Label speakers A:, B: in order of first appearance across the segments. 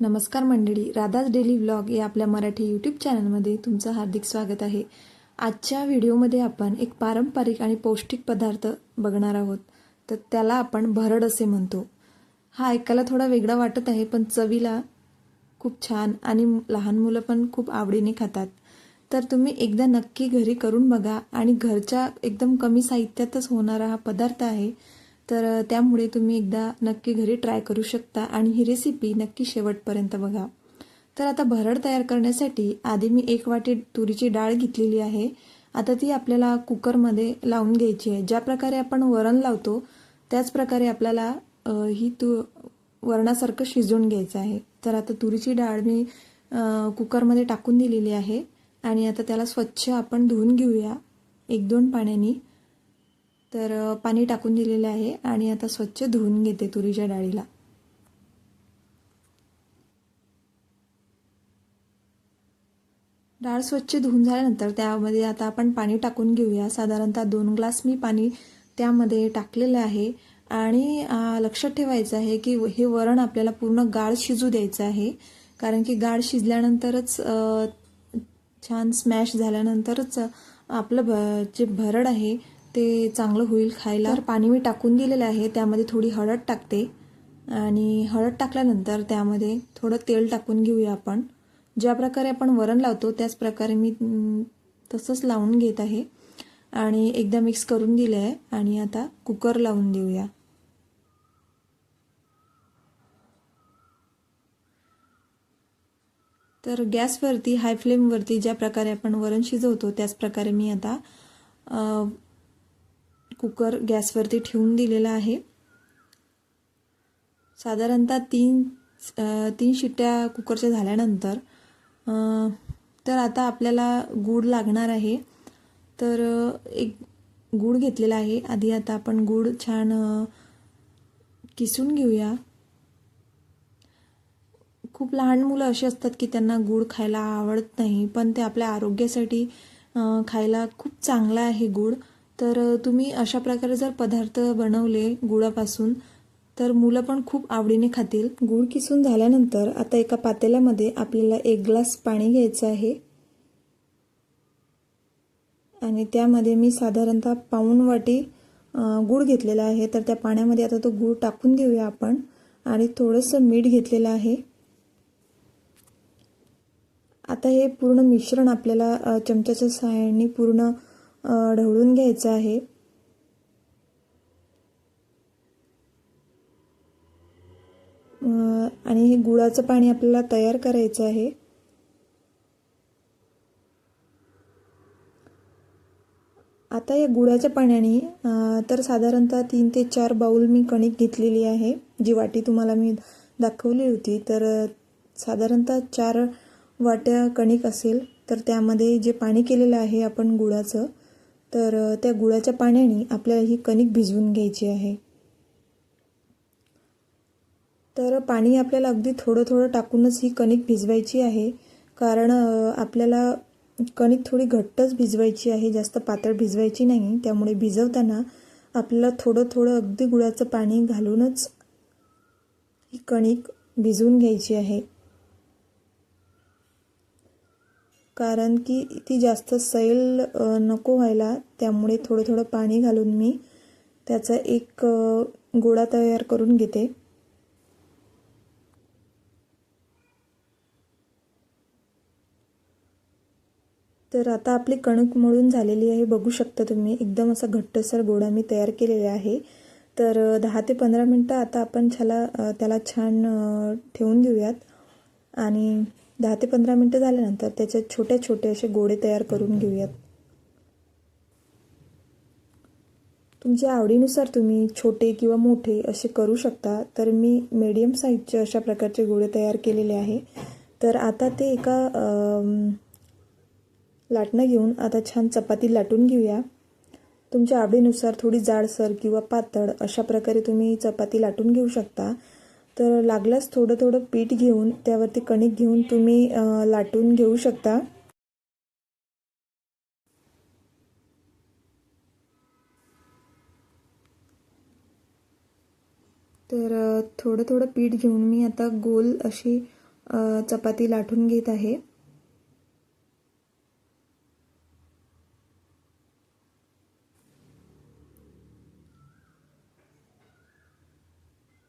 A: नमस्कार मंडळी Radha's daily vlog या आपल्या मराठी यूट्यूब चॅनलमध्ये तुमचं हार्दिक स्वागत आहे. आजच्या व्हिडिओमध्ये आपण एक पारंपरिक आणि पौष्टिक पदार्थ बघणार आहोत. तर त्याला आपण भरड असे म्हणतो. हा ऐकायला थोडा वेगळा वाटत आहे पण चवीला खूप छान आणि लहान मुलं पण खूप आवडीने खातात. तर तुम्ही एकदा नक्की घरी करून बघा आणि घरच्या एकदम कमी साहित्यातच होणारा हा पदार्थ आहे तर त्यामुळे तुम्ही एकदा नक्की घरी ट्राय करू शकता आणि ही रेसिपी नक्की शेवटपर्यंत बघा. तर आता भरड तयार करण्यासाठी आधी मी एक वाटी तुरीची डाळ घेतलेली आहे. आता ती आपल्याला कुकरमध्ये लावून घ्यायची आहे. ज्या प्रकारे आपण वरण लावतो त्याच प्रकारे आपल्याला ही तू वरणासारखं शिजवून घ्यायचं आहे. तर आता तुरीची डाळ मी कुकरमध्ये टाकून दिलेली आहे आणि आता त्याला स्वच्छ आपण धुवून घेऊया. एक दोन पाण्यानी. तर पाणी टाकून दिलेले आहे आणि आता स्वच्छ धुवून घेते तुरीच्या डाळीला. डाळ स्वच्छ धुवून झाल्यानंतर त्यामध्ये आता आपण पाणी टाकून घेऊया. साधारणतः दोन ग्लास मी पाणी त्यामध्ये टाकलेलं आहे आणि लक्षात ठेवायचं आहे की हे वरण आपल्याला पूर्ण गाळ शिजू द्यायचं आहे. कारण की गाळ शिजल्यानंतरच छान स्मॅश झाल्यानंतरच आपलं भ जे भरड आहे ते चांगलं होईल खायला. तर पाणी मी टाकून दिलेलं आहे त्यामध्ये थोडी हळद टाकते. आणि हळद टाकल्यानंतर त्यामध्ये थोडं तेल टाकून घेऊया आपण. ज्या प्रकारे आपण वरण लावतो त्याच प्रकारे मी तसंच लावून घेत आहे. आणि एकदा मिक्स करून दिलं आहे आणि आता कुकर लावून देऊया. तर गॅसवरती हाय फ्लेमवरती ज्या प्रकारे आपण वरण शिजवतो त्याच प्रकारे मी आता कुकर गॅसवरती ठेवून दिलेला आहे. साधारणतः तीन तीन शिट्ट्या कुकरच्या झाल्यानंतर तर आता आपल्याला गूळ लागणार आहे. तर एक गूळ घेतलेला आहे. आधी आता आपण गूळ छान किसून घेऊया. खूप लहान मुलं अशी असतात की त्यांना गूळ खायला आवडत नाही पण ते आपल्या आरोग्यासाठी खायला खूप चांगला आहे गूळ. तर तुम्ही अशा प्रकारे जर पदार्थ बनवले गुळापासून तर मुलं पण खूप आवडीने खातील. गूळ किसून झाल्यानंतर आता एका पातेल्यामध्ये आपल्याला एक ग्लास पाणी घ्यायचं आहे. आणि त्यामध्ये मी साधारणतः पाऊण वाटी गूळ घेतलेला आहे. तर त्या पाण्यामध्ये आता तो गूळ टाकून देऊया आपण. आणि थोडंसं मीठ घेतलेलं आहे. आता हे पूर्ण मिश्रण आपल्याला चमच्याच्या सहाय्याने पूर्ण ढवळून घ्यायचं आहे. आणि हे गुळाचं पाणी आपल्याला तयार करायचं आहे. आता या गुळाच्या पाण्याने तर साधारणतः तीन ते चार बाऊल मी कणिक घेतलेली आहे. जी वाटी तुम्हाला मी दाखवली होती तर साधारणतः चार वाट्या कणिक असेल तर त्यामध्ये जे पाणी केलेलं आहे आपण गुळाचं तर त्या गुळाच्या पाण्याने आपल्याला ही कणिक भिजवून घ्यायची आहे. तर पाणी आपल्याला अगदी थोडं थोडं टाकूनच ही कणिक भिजवायची आहे. कारण आपल्याला कणिक थोडी घट्टच भिजवायची आहे जास्त पातळ भिजवायची नाही. त्यामुळे भिजवताना आपल्याला थोडं थोडं अगदी गुळाचं पाणी घालूनच ही कणिक भिजवून घ्यायची आहे. कारण की ती जास्त सैल नको व्हायला. त्यामुळे थोडं थोडं पाणी घालून मी त्याचा एक गोळा तयार करून घेते. तर आता आपली कणक मळून झालेली आहे. बघू शकता तुम्ही एकदम असा घट्टसर गोळा मी तयार केलेला आहे. तर दहा ते पंधरा मिनटं आता आपण छाला त्याला छान ठेवून देऊयात आणि दहा ते पंधरा मिनटं झाल्यानंतर त्याच्यात छोटे छोटे असे गोळे तयार करून घेऊयात. तुमच्या आवडीनुसार तुम्ही छोटे किंवा मोठे असे करू शकता तर मी मीडियम साईजचे अशा प्रकारचे गोळे तयार केलेले आहे. तर आता ते एका लाटणं घेऊन आता छान चपाती लाटून घेऊया. तुमच्या आवडीनुसार थोडी जाडसर किंवा पातळ अशा प्रकारे तुम्ही चपाती लाटून घेऊ शकता. तर लागल्यास थोडं थोडं पीठ घेऊन त्यावरती कणिक घेऊन तुम्ही लाटून घेऊ शकता. तर थोडं थोडं पीठ घेऊन मी आता गोल अशी चपाती लाटून घेत आहे.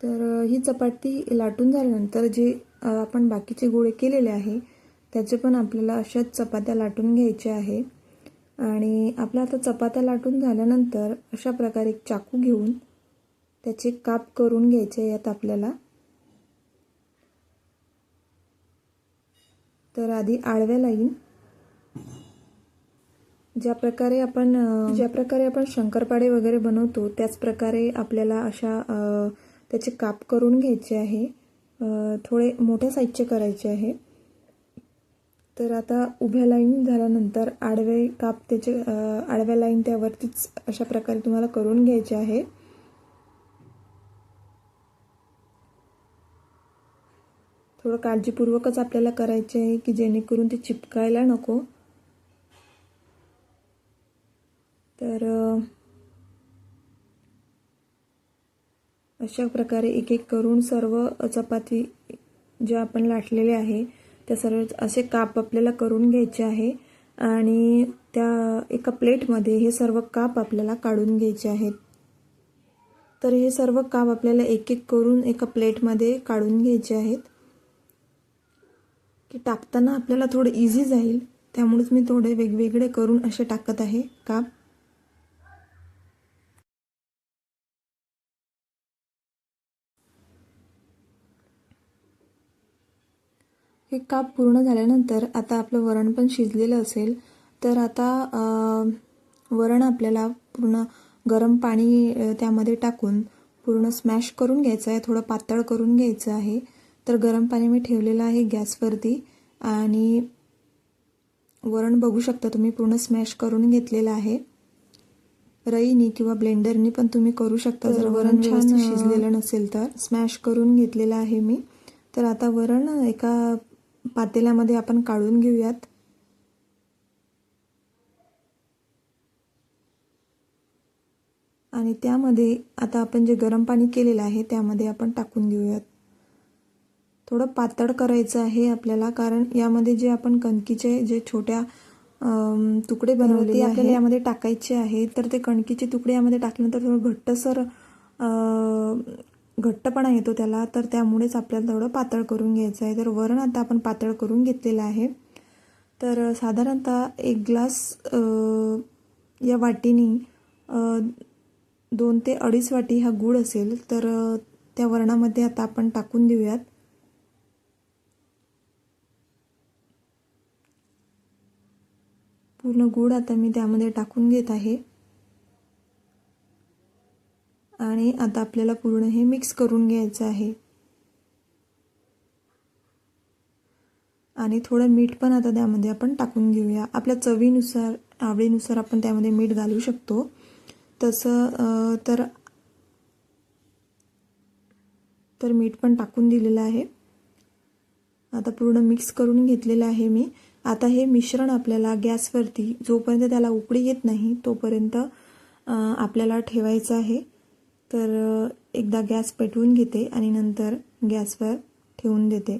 A: तर ही चपाती लाटून झाल्यानंतर जे आपण बाकीचे गोळे केलेले आहे त्याचे पण आपल्याला अशाच चपात्या लाटून घ्यायचे आहे. आणि आपल्या आता चपात्या लाटून झाल्यानंतर अशा प्रकारे एक चाकू घेऊन त्याचे काप करून घ्यायचे यात आपल्याला. तर आधी आळव्या लाईन. ज्या प्रकारे आपण ज्या प्रकारे आपण शंकरपाडे वगैरे बनवतो त्याच प्रकारे आपल्याला अशा त्याचे काप करून घ्यायचे आहे. थोडे मोठ्या साईजचे करायचे आहे. तर आता उभ्या लाईन झाल्यानंतर आडवे काप त्याचे आडव्या लाईन त्यावरतीच अशा प्रकारे तुम्हाला करून घ्यायचे आहे. थोडं काळजीपूर्वकच आपल्याला करायचे आहे की जेणेकरून ते चिपकायला नको. तर अशा प्रकारे एक एक करून सर्व चपाती ज्या आपण लाटलेले आहे त्या सर्व असे काप आपल्याला करून घ्यायचे आहे आणि त्या एका प्लेटमध्ये हे सर्व काप आपल्याला काढून घ्यायचे आहेत. तर हे सर्व काप आपल्याला एक एक करून एका प्लेटमध्ये काढून घ्यायचे आहेत. की टाकताना आपल्याला थोडं इझी जाईल त्यामुळेच मी थोडे वेगवेगळे करून असे टाकत आहे काप. हे काप पूर्ण झाल्यानंतर आता आपलं वरण पण शिजलेलं असेल तर आता वरण आपल्याला पूर्ण गरम पाणी त्यामध्ये टाकून पूर्ण स्मॅश करून घ्यायचं आहे थोडं पातळ करून घ्यायचं आहे. तर गरम पाणी मी ठेवलेलं आहे गॅसवरती आणि वरण बघू शकता तुम्ही पूर्ण स्मॅश करून घेतलेलं आहे. रईनी किंवा ब्लेंडरनी पण तुम्ही करू शकता जर वरण छान शिजलेलं नसेल तर. स्मॅश करून घेतलेलं आहे मी. तर आता वरण एका पातेल्यामध्ये आपण काढून घेऊयात. आणि त्यामध्ये आता आपण जे गरम पाणी केलेलं आहे त्यामध्ये आपण टाकून घेऊयात. थोडं पातळ करायचं आहे आपल्याला कारण यामध्ये जे आपण कणकीचे जे छोट्या तुकडे बनवले ते आपल्याला यामध्ये टाकायचे आहे तर ते कणकीचे तुकडे यामध्ये टाकल्यानंतर थोडं घट्टसर घट्टपणा येतो त्याला तर त्यामुळेच आपल्याला थोडं पातळ करून घ्यायचं आहे. तर वरण आता आपण पातळ करून घेतलेलं आहे. तर साधारणतः एक ग्लास या वाटीनी दोन ते अडीच वाटी हा गूळ असेल तर त्या वरणामध्ये आता आपण टाकून देऊयात. पूर्ण गूळ आता मी त्यामध्ये टाकून घेत आहे. आणि आता आपल्याला पूर्ण हे मिक्स करून घ्यायचं आहे. आणि थोडं मीठ पण आता त्यामध्ये आपण टाकून घेऊया. आपल्या चवीनुसार आवडीनुसार आपण त्यामध्ये मीठ घालू शकतो. तसं तर तर मीठ पण टाकून दिलेलं आहे. आता पूर्ण मिक्स करून घेतलेलं आहे मी. आता हे मिश्रण आपल्याला गॅसवरती जोपर्यंत त्याला उकळी येत नाही तोपर्यंत आपल्याला ठेवायचं आहे. तर एकदा गॅस पेटवून घेते आणि नंतर गॅसवर ठेवून देते.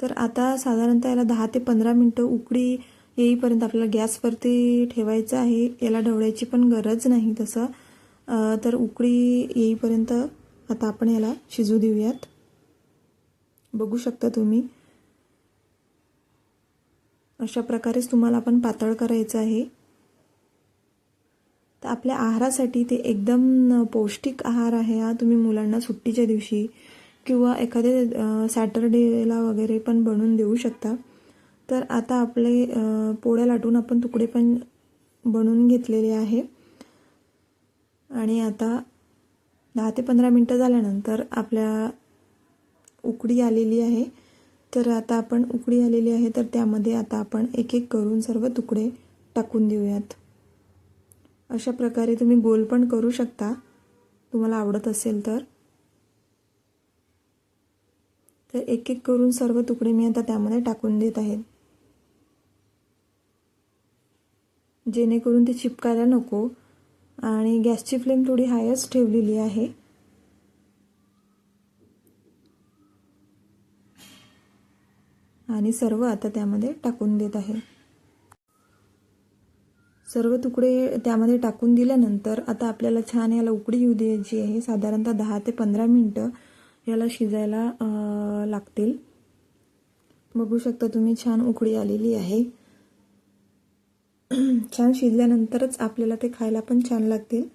A: तर आता साधारणतः याला दहा ते पंधरा मिनटं उकडी येईपर्यंत आपल्याला गॅसवरती ठेवायचं आहे. याला ढवळायची पण गरज नाही तसं. तर उकळी येईपर्यंत आता आपण याला शिजू देऊयात. बघू शकता तुम्ही. अशा प्रकारेच तुम्हाला पण पातळ करायचं आहे. तर आपल्या आहारासाठी ते एकदम पौष्टिक आहार आहे हा. तुम्ही मुलांना सुट्टीच्या दिवशी किंवा एखाद्या सॅटरडेला वगैरे पण बनवून देऊ शकता. तर आता आपले पोळ्या लाटून आपण तुकडे पण बनवून घेतलेले आहे. आणि आता दहा ते पंधरा मिनटं झाल्यानंतर आपल्या उकडी आलेली आहे. तर आता आपण उकडी आलेली आहे तर त्यामध्ये आता आपण एक एक करून सर्व तुकडे टाकून देऊयात. अशा प्रकारे तुम्ही गोल पण करू शकता. तुम्हाला आवडत असेल तर. तर एक एक करून सर्व तुकडे मी आता त्यामध्ये टाकून देत आहेत जेणेकरून ते चिपकायला नको आणि गॅसची फ्लेम थोडी हायच ठेवलेली आहे. आणि सर्व आता त्यामध्ये टाकून देत आहे. सर्व तुकडे त्यामध्ये टाकून दिल्यानंतर आता आपल्याला छान याला उकडी येऊ द्यायची आहे. साधारणतः दहा ते पंधरा मिनटं याला शिजायला लागतील. बघू शकता तुम्ही छान उकडी आलेली आहे. छान शिजल्यानंतरच आपल्याला ते खायला पण छान लागतील.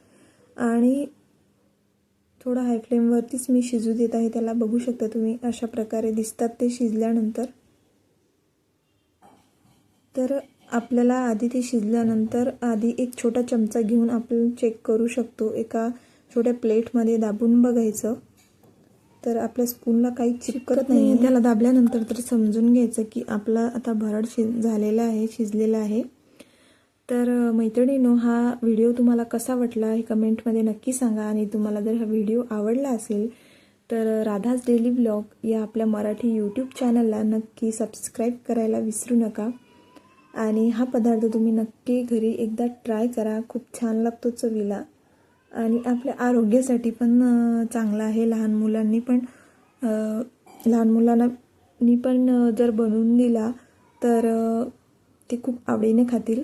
A: आणि थोडं हाय फ्लेमवरतीच मी शिजू देत आहे. त्याला बघू शकता तुम्ही अशा प्रकारे दिसतात ते शिजल्यानंतर. तर आपल्याला आधी ते शिजल्यानंतर आधी एक छोटा चमचा घेऊन आपण चेक करू शकतो. एका छोट्या प्लेटमध्ये दाबून बघायचं. तर आपल्या स्पूनला काही चिपकत नाही त्याला दाबल्यानंतर तर समजून घ्यायचं की आपला आता भरड शिज झालेला आहे शिजलेला आहे. तर मैत्रिणीनो हा व्हिडिओ तुम्हाला कसा वाटला हे कमेंटमध्ये नक्की सांगा आणि तुम्हाला जर हा व्हिडिओ आवडला असेल तर राधाज डेली ब्लॉग या आपल्या मराठी यूट्यूब चॅनलला नक्की सबस्क्राईब करायला विसरू नका. आणि हा पदार्थ तुम्ही नक्की घरी एकदा ट्राय करा. खूप छान लागतो चवीला. आणि आपल्या आरोग्यासाठी पण चांगला आहे लहान मुलांनी पण. लहान मुलांना नी पण जर बनवून दिला तर ते खूप आवडीने खातील.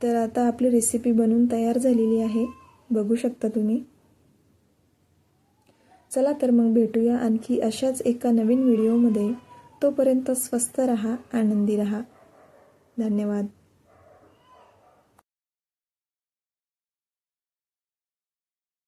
A: तर आता आपली रेसिपी बनवून तयार झालेली आहे. बघू शकता तुम्ही. चला तर मग भेटूया आणखी अशाच एका नवीन व्हिडिओमध्ये. तोपर्यंत स्वस्त रहा आनंदी रहा. धन्यवाद.